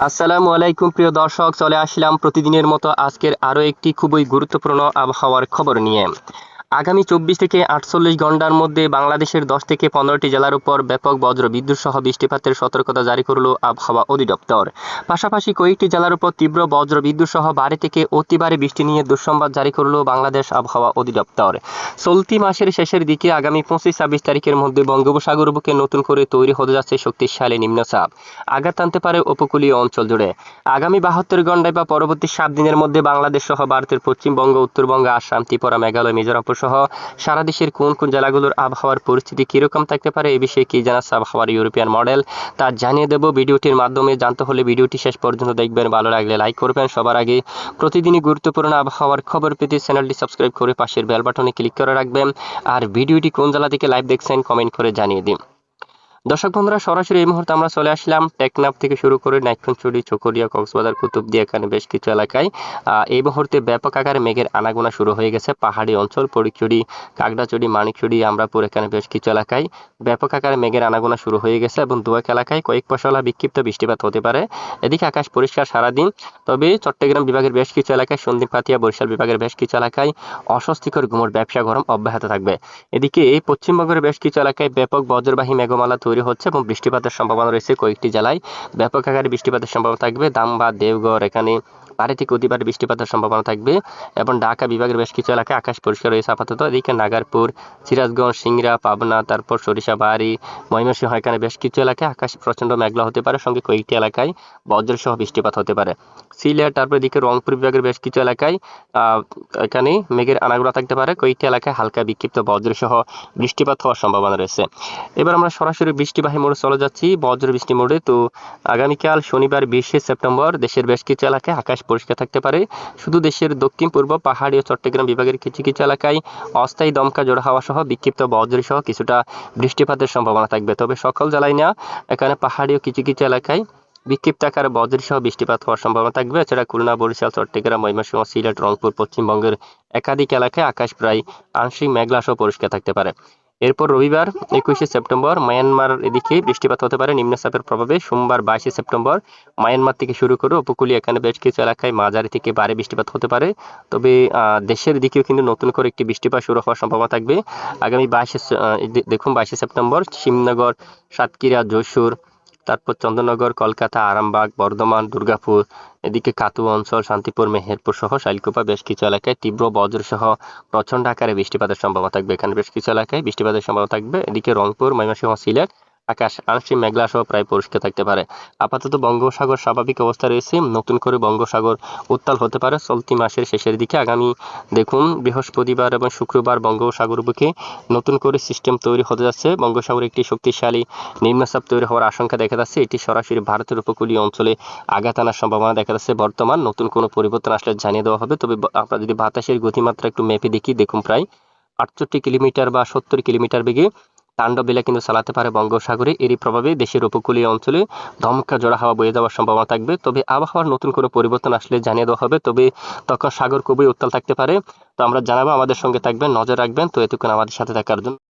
আসসালামু আলাইকুম, প্রিয় দর্শক। চলে আসলাম প্রতিদিনের মতো আজকের আরও একটি খুবই গুরুত্বপূর্ণ আবহাওয়ার খবর নিয়ে। আগামী চব্বিশ থেকে আটচল্লিশ ঘণ্টার মধ্যে বাংলাদেশের দশ থেকে পনেরোটি জেলার উপর ব্যাপক বজ্র বিদ্যুৎ সহ বৃষ্টিপাতের সতর্কতা জারি করল আবহাওয়া অধিদপ্তর। পাশাপাশি কয়েকটি জেলার উপর তীব্র বজ্র বিদ্যুৎ সহ ভারী থেকে অতি ভারী বৃষ্টি নিয়ে দুঃসংবাদ জারি করল বাংলাদেশ আবহাওয়া অধিদপ্তর। চলতি মাসের শেষের দিকে আগামী পঁচিশ ছাব্বিশ তারিখের মধ্যে বঙ্গোপসাগর বুকে নতুন করে তৈরি হতে যাচ্ছে শক্তিশালী নিম্নচাপ। আঘাত আনতে পারে উপকূলীয় অঞ্চল জুড়ে। আগামী বাহাত্তর ঘন্টায় বা পরবর্তী সাত দিনের মধ্যে বাংলাদেশ সহ ভারতের পশ্চিমবঙ্গ, উত্তরবঙ্গ, আসাম, ত্রিপুরা, মেঘালয়, মিজোরাম সহ সারা দেশের কোন কোন জেলাগুলোর আবহাওয়ার পরিস্থিতি কীরকম থাকতে পারে এ বিষয়ে কি জানাচ্ছে আবহাওয়ার ইউরোপিয়ান মডেল, তা জানিয়ে দেব। ভিডিওটির মাধ্যমে জানতে হলে ভিডিওটি শেষ পর্যন্ত দেখবেন। ভালো লাগলে লাইক করবেন। সবার আগে প্রতিদিনই গুরুত্বপূর্ণ আবহাওয়ার খবর পেতে চ্যানেলটি সাবস্ক্রাইব করে পাশের বেল বাটনে ক্লিক করে রাখবেন। আর ভিডিওটি কোন জেলা থেকে লাইভ দেখছেন কমেন্ট করে জানিয়ে দিন। দর্শক বন্ধুরা, সরাসরি এই মুহূর্তে আমরা চলে আসলাম টেকনাফ থেকে শুরু করে নাইক্ষণচুরি চকরিয়া, কক্সবাজার, কুতুবদিয়া, এখানে বেশ কিছু এলাকায় এই মুহূর্তে ব্যাপক আকারে মেঘের আনাগোনা শুরু হয়ে গেছে। পাহাড়ি অঞ্চল, পরিচুরি, কাকড়াচুরি, মানিকচুরি, আমরাপুর, এখানে বেশ কিছু এলাকায় ব্যাপক আকারে মেঘের আনাগোনা শুরু হয়ে গেছে এবং দুয়াক এলাকায় কয়েক পশলা বিক্ষিপ্ত বৃষ্টিপাত হতে পারে। এদিকে আকাশ পরিষ্কার সারাদিন, তবে চট্টগ্রাম বিভাগের বেশ কিছু এলাকায়, সন্দ্বীপ পাতিয়া, বরিশাল বিভাগের বেশ কিছু এলাকায় অস্বস্তিকর গুমোট ব্যবসা গরম অব্যাহত থাকবে। এদিকে এই পশ্চিমবঙ্গের বেশ কিছু এলাকায় ব্যাপক বজ্রবাহী মেঘমালা তৈরি হচ্ছে এবং বৃষ্টিপাতের সম্ভাবনা রয়েছে কয়েকটি জেলায়। ব্যাপক আকারে বৃষ্টিপাতের সম্ভাবনা থাকবে। দাম বা দেওঘর, এখানে ভারী থেকে অতি বৃষ্টিপাতের সম্ভাবনা থাকবে এবং ঢাকা বিভাগের বেশ কিছু এলাকায় আকাশ পরিষ্কার রয়েছে আপাতত। এদিকে নাগারপুর, সিরাজগঞ্জ, সিংড়া, পাবনা, তারপর সরিষাবাড়ি ময়মনসিংহ এখানে বেশ কিছু এলাকায় আকাশ প্রচণ্ড মেঘলা হতে পারে। সঙ্গে কয়েকটি এলাকায় বজ্রসহ বৃষ্টিপাত হতে পারে। সিলেট, তারপর এদিকে রংপুর বিভাগের বেশ কিছু এলাকায় এখানে মেঘের আনাগোনা থাকতে পারে। কয়েকটি এলাকায় হালকা বিক্ষিপ্ত বজ্রসহ বৃষ্টিপাত হওয়ার সম্ভাবনা রয়েছে। এবার আমরা সরাসরি বৃষ্টিবাহী মোড়ে চলে যাচ্ছি বজ্র বৃষ্টি মোড়ে। তো আগামীকাল শনিবার, বিশে সেপ্টেম্বর দেশের বেশ কিছু এলাকায় আকাশ পরিষ্কার থাকতে পারে। শুধু দেশের দক্ষিণ, পূর্ব, পাহাড়ি ও চট্টগ্রাম বিভাগের কিছু কিছু এলাকায় অস্থায়ী দমকা, জোড়া হাওয়া সহ বিক্ষিপ্ত বজ্র সহ কিছুটা বৃষ্টিপাতের সম্ভাবনা থাকবে। তবে সকল জেলায় না এখানে পাহাড়ি ও কিছু কিছু এলাকায় বিক্ষিপ্ত আকারে বজ্র সহ বৃষ্টিপাত হওয়ার সম্ভাবনা থাকবে। এছাড়া খুলনা, বরিশাল, চট্টগ্রাম, ময়মনসিংহ, সিলেট, রংপুর, পশ্চিমবঙ্গের একাধিক এলাকায় আকাশ প্রায় আংশিক মেঘলা সহ পরিষ্কার থাকতে পারে। এরপর রবিবার একুশে সেপ্টেম্বর মায়ানমার এদিকে বৃষ্টিপাত হতে পারে। নিম্নচাপের প্রভাবে সোমবার বাইশে সেপ্টেম্বর মায়ানমার থেকে শুরু করে উপকূলীয় এখানে বেশ কিছু এলাকায় মাঝারি থেকে বারে বৃষ্টিপাত হতে পারে। তবে দেশের দিকেও কিন্তু নতুন করে একটি বৃষ্টিপাত শুরু হওয়ার সম্ভাবনা থাকবে। আগামী বাইশে দেখুন, বাইশে সেপ্টেম্বর শিবনগর, সাতক্ষীরা, যশোর তারপর চন্দ্রনগর, কলকাতা, আরামবাগ, বর্ধমান, দুর্গাপুর, এদিকে কাতুয়া অঞ্চল, শান্তিপুর, মেহেরপুর সহ শাইলকুপা বেশ কিছু এলাকায় তীব্র বজ্র সহ প্রচণ্ড আকারে বৃষ্টিপাতের সম্ভাবনা থাকবে। এখানে বেশ কিছু এলাকায় বৃষ্টিপাতের সম্ভাবনা থাকবে। এদিকে রংপুর, ময়মনসিংহ, সিলেট আকাশ আংশিক মেঘলা সহ প্রায় পরিষ্কার থাকতে পারে। আপাতত বঙ্গোপসাগর স্বাভাবিক অবস্থা রয়েছে। নতুন করে বঙ্গোপসাগর উত্তাল হতে পারে চলতি মাসের শেষের দিকে। আগামী, দেখুন, বৃহস্পতিবার এবং শুক্রবার বঙ্গোপসাগর বুকে নতুন করে সিস্টেম তৈরি হতে যাচ্ছে। বঙ্গোপসাগরে একটি শক্তিশালী নিম্নচাপ তৈরি হওয়ার আশঙ্কা দেখা যাচ্ছে। এটি সরাসরি ভারতের উপকূলীয় অঞ্চলে আঘাত আনার সম্ভাবনা দেখা যাচ্ছে। বর্তমান নতুন কোনো পরিবর্তন আসলে জানিয়ে দেওয়া হবে। তবে আমরা যদি বাতাসের গতিমাত্রা একটু মেপে দেখি, দেখুন প্রায় আটষট্টি কিলোমিটার বা সত্তর কিলোমিটার বেগে তাণ্ডব কিন্তু চালাতে পারে বঙ্গোপসাগরে। এরই প্রভাবে দেশের উপকূলীয় অঞ্চলে ধমকা, জোড়া হাওয়া বয়ে যাওয়ার সম্ভাবনা থাকবে। তবে আবহাওয়ার নতুন কোনো পরিবর্তন আসলে জানিয়ে দেওয়া হবে। তবে তখন সাগর খুবই উত্তাল থাকতে পারে। তো আমরা জানাব আমাদের সঙ্গে থাকবেন, নজর রাখবেন। তো এতক্ষণ আমাদের সাথে থাকার জন্য